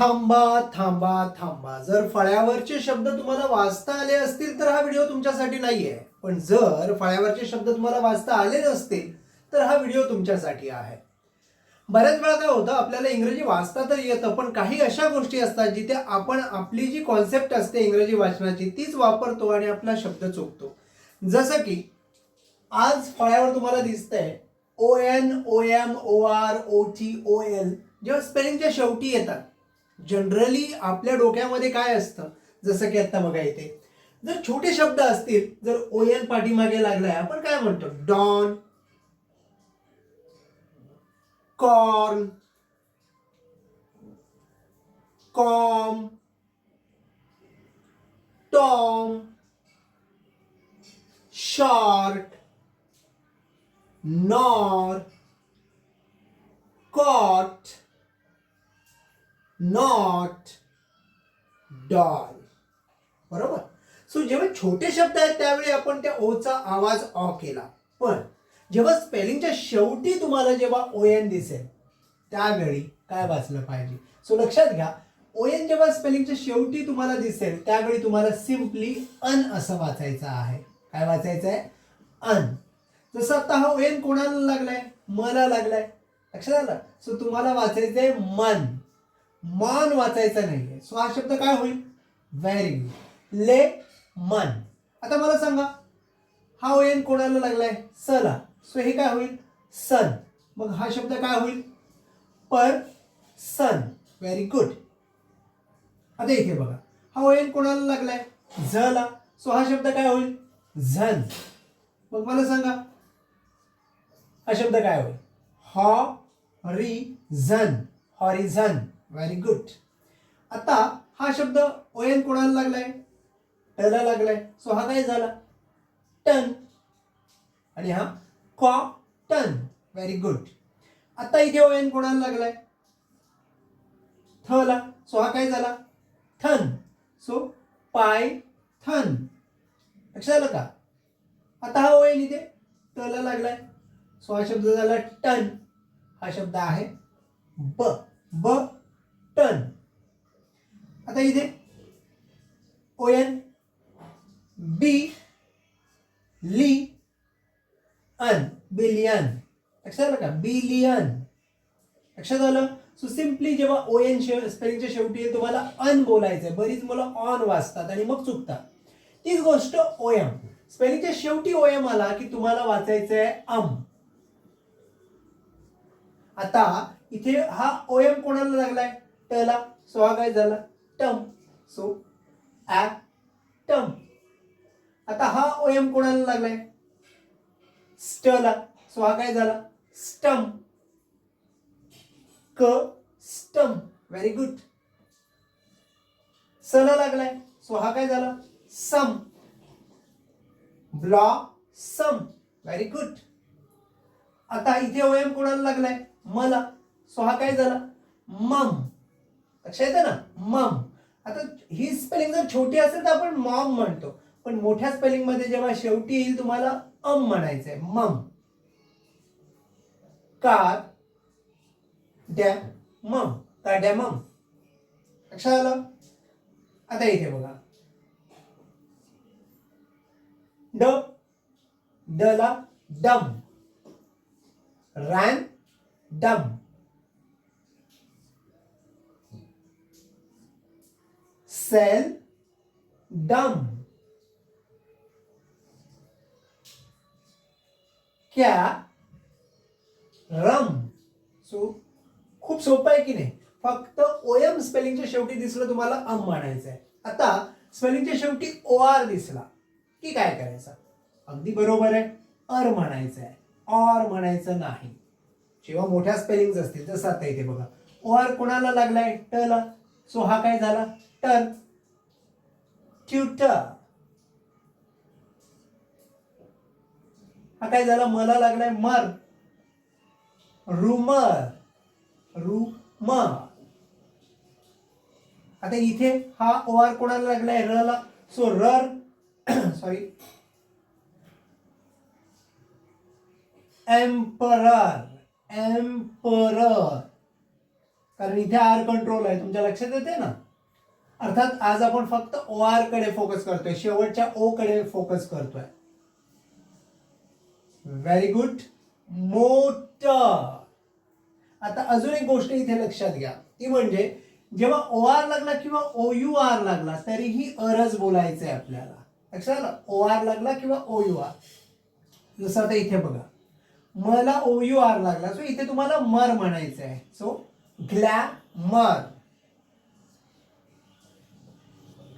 थांबा थांबा थांबा. जर फळ्यावरचे शब्द तुम्हाला वाचता आले असतील तर हा व्हिडिओ तुमच्यासाठी नाही आहे पण जर फळ्यावरचे शब्द तुम्हाला वाचता आले नसतील तर हा व्हिडिओ तुमच्यासाठी आहे. बऱ्याच वेळा काय होतं आपल्याला इंग्रजी वाचता तर येतं पण काही अशा गोष्टी असतात जिथे आपण आपली जी कॉन्सेप्ट असते इंग्रजी वाचनाची तीच वापरतो आणि आपला शब्द चुकतो जसं की आज फळ्यावर तुम्हाला दिसतंय O N O M O R O T O L जेव्हा स्पेलिंगच्या शेवटी येतात जनरली आपल्या डोक्यामध्ये काय असतं? जसं की आता बघा इथे. जर छोटे शब्द असतील जर ओ एन पाठीमागे लागलाय आपण काय म्हणतो? Don corn com tom short nor cot. Not doll बरोबर? सो जेव्हा छोटे शब्द आहेत त्यावेळी आपण त्या ओचा आवाज ऑ केला. पण जेव्हा स्पेलिंगच्या शेवटी तुम्हाला जेव्हा ओ एन दिसेल त्यावेळी काय वाचलं पाहिजे? सो लक्षात घ्या ओ एन जेव्हा स्पेलिंगच्या शेवटी तुम्हाला दिसेल त्यावेळी तुम्हाला सिम्पली अन असं वाचायचं आहे. काय वाचायचं आहे अन. जसं आता हा ओ एन कोणाला लागलाय? मला लागलाय. लक्षात आलं? सो तुम्हाला वाचायचं आहे मन. मान वाचायचं नाहीये. सो हा शब्द काय होईल? व्हेरी गुड ले मन. आता मला सांगा हा ओयन कोणाला लागलाय? सला. सो हे काय होईल? सन. मग हा शब्द काय होईल? पर सन. व्हेरी गुड आता इथे बघा. हा ओयन कोणाला लागलाय? झला. सो हा शब्द काय होईल? झन. मग मला सांगा हा शब्द काय होईल? हॉरिझन. हॉरिझन. व्हेरी गुड आता हा शब्द ओएन कोणाला लागलाय? टला लागलाय. सो हा काय झाला? टन आणि हा कॉटन व्हेरी गुड आता इथे ओएन कोणाला लागलाय? थला सो हा काय झाला? थन सो पाय थन लक्षात आलं का? आता हा ओएन इथे टला लागलाय. सो हा शब्द झाला टन हा शब्द आहे ब ब टन आता इथे ओ एन बी ली अन बिलियन लक्षात का बिलियन लक्षात आलं? सो सिम्पली जेव्हा ओ एन स्पेलिंगच्या शेवटी तुम्हाला अन बोलायचंय. बरीच मुलं ऑन वाचतात आणि मग चुकतात. तीच गोष्ट ओ एम स्पेलिंगच्या शेवटी ओ एम आला की तुम्हाला वाचायचंय अम आता इथे हा ओ एम कोणाला लागलाय? टला सो हा काय झाला. टम. सो ॲप टम आता हा ओ एम कोणाला लागलाय? स्टला. सो हा काय झाला? स्टम. क स्टम. व्हेरी गुड सला लागलाय. सो हा काय झाला? सम. ब्लॉ सम. व्हेरी गुड आता इथे ओ एम कोणाला लागलाय? मला. सो हा काय झाला? मम. लक्षात येतं ना? मम. आता ही स्पेलिंग जर छोटी असेल तर आपण मॉम म्हणतो. पण मोठ्या स्पेलिंगमध्ये जेव्हा शेवटी येईल तुम्हाला अम म्हणायचंय. मम. कार डॅम मम. का डॅम मम. लक्षात आलं? आता इथे बघा. ड डला डम. रॅन डम. सेल डम क्या? रम. सो खूप सोपं आहे की नाही? फक्त ओएम स्पेलिंगच्या शेवटी दिसलं तुम्हाला अम म्हणायचं आहे आता स्पेलिंगच्या शेवटी ओ आर दिसला. की काय करायचं? अगदी बरोबर आहे. अर म्हणायचं आहे ऑर म्हणायचं नाही. जेव्हा मोठ्या स्पेलिंग असतील जसं आता इथे बघा. ओ आर कोणाला लागलाय? टला सो हा काय झाला? टर ट्युटर हा काय झाला? मला लागलाय मर. रुमर रुम आता इथे हा ओ आर कोणाला लागलाय? र ला सो रर सॉरी एम्परर एम्परर कारण इथे आर कंट्रोल आहे. तुमच्या लक्षात येते ना? अर्थात आज आपण फक्त ओ आरकडे फोकस करतोय. शेवटच्या ओ कडे फोकस करतोय. व्हेरी गुड मोटर आता अजून एक गोष्ट इथे लक्षात घ्या. ती म्हणजे जेव्हा ओ आर लागला किंवा ओ यू आर लागला तरीही अरज बोलायचं आहे आपल्याला. लक्षात ओ आर लागला किंवा ओ यू आर जसं आता इथे बघा. मला ओ यू आर लागला. सो इथे तुम्हाला मर म्हणायचं आहे सो ग्लॅमर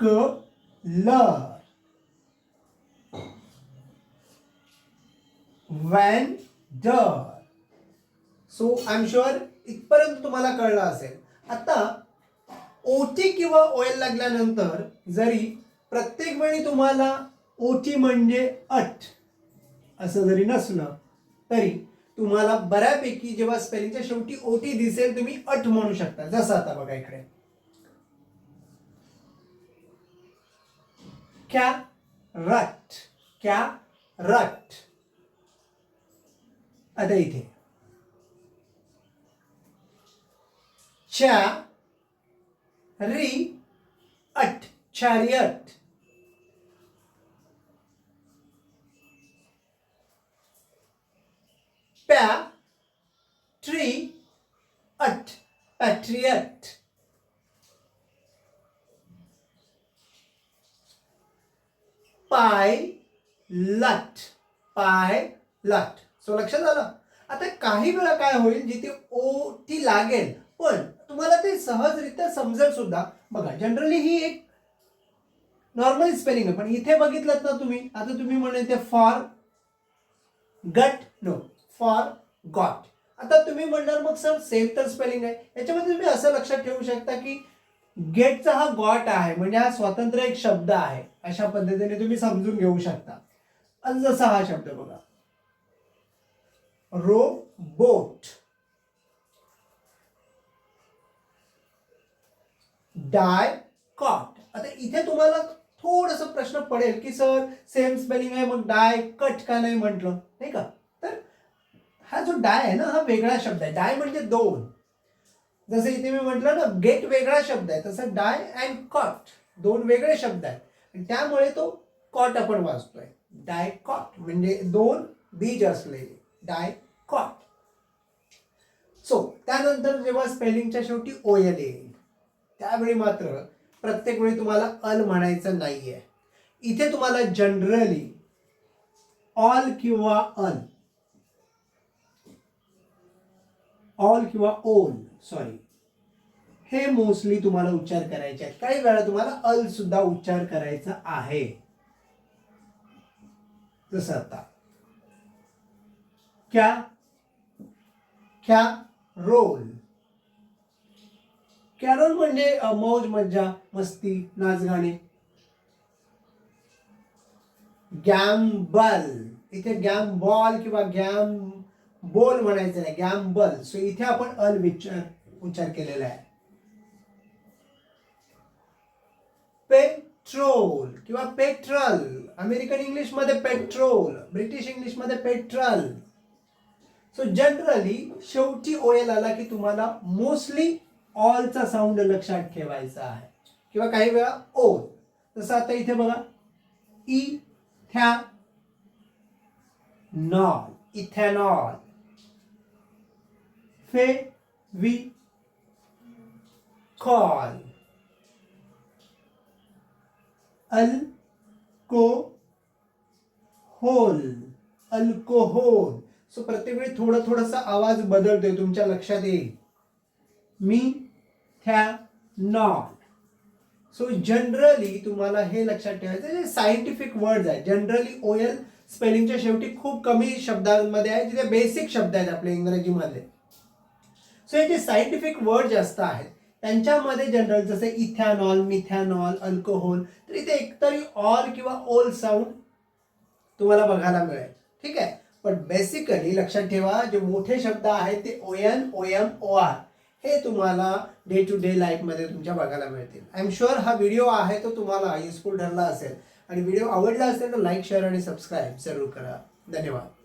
क ल व्हॅन्डर सो आय एम शुअर इथपर्यंत तुम्हाला कळलं असेल. आता ओटी किंवा ओएल लागल्यानंतर जरी प्रत्येक वेळी तुम्हाला ओटी म्हणजे अट असं जरी नसलं तरी तुम्हाला बऱ्यापैकी जेव्हा स्पेलिंगच्या शेवटी ओटी दिसेल तुम्ही अट म्हणू शकता. जसं आता बघा इकडे. क्या रट क्या रट? आता इथे. च्या री अट चॅरियट पॅ ट्री अट पॅट्रियट. पाय लट पाय लट. सो लक्षात आलं? आता काही वेळा काय होईल जिथे ओ टी लागेल पण तुम्हाला ते सहजरित्या समजेल सुद्धा. बघा जनरली ही एक नॉर्मल स्पेलिंग आहे पण इथे बघितलं ना तुम्ही आता तुम्ही म्हणेल ते फॉर गट नो फॉर गॉट आता तुम्ही म्हणणार मग सर सेम तर स्पेलिंग आहे. याच्यामध्ये तुम्ही असं लक्षात ठेवू शकता की गेटचा हा गॉट आहे म्हणजे हा स्वतंत्र एक शब्द आहे. अशा पद्धतीने तुम्ही समजून घेऊ शकता. आणि जसा हा शब्द बघा. Row boat die cot. आता इथे तुम्हाला थोडस प्रश्न पडेल की सर सेम स्पेलिंग आहे मग डाय कट का नाही म्हटलं? नाही का? तर हा जो डाय आहे ना हा वेगळा शब्द आहे. डाय म्हणजे दोन. जसं इथे मी म्हटलं ना गेट वेगळा शब्द आहे तसं डाय अँड कॉट दोन वेगळे शब्द आहेत. त्यामुळे तो कॉट आपण वाचतोय. डाय कॉट म्हणजे दोन बीज असलेले. डाय कॉट सो त्यानंतर जेव्हा स्पेलिंगच्या शेवटी ओयल येईल त्यावेळी मात्र प्रत्येक वेळी तुम्हाला अल म्हणायचं नाही आहे इथे तुम्हाला जनरली ऑल किंवा अल. ऑल किंवा ओल सॉरी हे मोस्टली तुम्हाला उच्चार करायचे आहेत. काही वेळा तुम्हाला अल सुद्धा उच्चार करायचा आहे. जसं आता. क्या? क्या रोल? कॅरोल म्हणजे मौज मज्जा मस्ती नाच गाणे गॅम्बल इथे गॅम बॉल किंवा गॅम बोल म्हणायचं नाही गॅम्बल सो इथे आपण अल विचार उच्चार केलेला आहे. पेट्रोल किंवा पेट्रोल अमेरिकन इंग्लिशमध्ये पेट्रोल ब्रिटिश इंग्लिशमध्ये पेट्रोल सो जनरली शेवटी ओएल आला की तुम्हाला मोस्टली ऑलचा साऊंड लक्षात ठेवायचा आहे. किंवा काही वेळा ओ जसं आता इथे बघा. ई थ्या नॉल इथेनॉल. फे वी कॉल अल को होल अल्कोहोल सो प्रत्येक वेळी थोडं थोडासा आवाज बदलतोय तुमच्या लक्षात येईल. मी थ्या नॉट सो जनरली तुम्हाला हे लक्षात ठेवायचं जे सायंटिफिक वर्ड्स आहेत. जनरली ओएल स्पेलिंगच्या शेवटी खूप कमी शब्दांमध्ये आहे जिथे बेसिक शब्द आहेत आपले इंग्रजीमध्ये. सो हे जे सायंटिफिक वर्ड जास्त आहेत त्यांच्यामध्ये जनरल जसे इथॅनॉल मिथॅनॉल अल्कोहोल तर इथे एकतरी ऑल किंवा ओल साऊंड तुम्हाला बघायला मिळेल. ठीक आहे? पण बेसिकली लक्षात ठेवा जे मोठे शब्द आहेत ते O N O M O R हे तुम्हाला डे टू डे लाईफमध्ये तुमच्या बघायला मिळतील. आय एम शुअर हा व्हिडिओ आहे तो तुम्हाला युजफुल ठरला असेल. आणि व्हिडिओ आवडला असेल तर लाईक शेअर आणि सबस्क्राईब जरूर करा. धन्यवाद.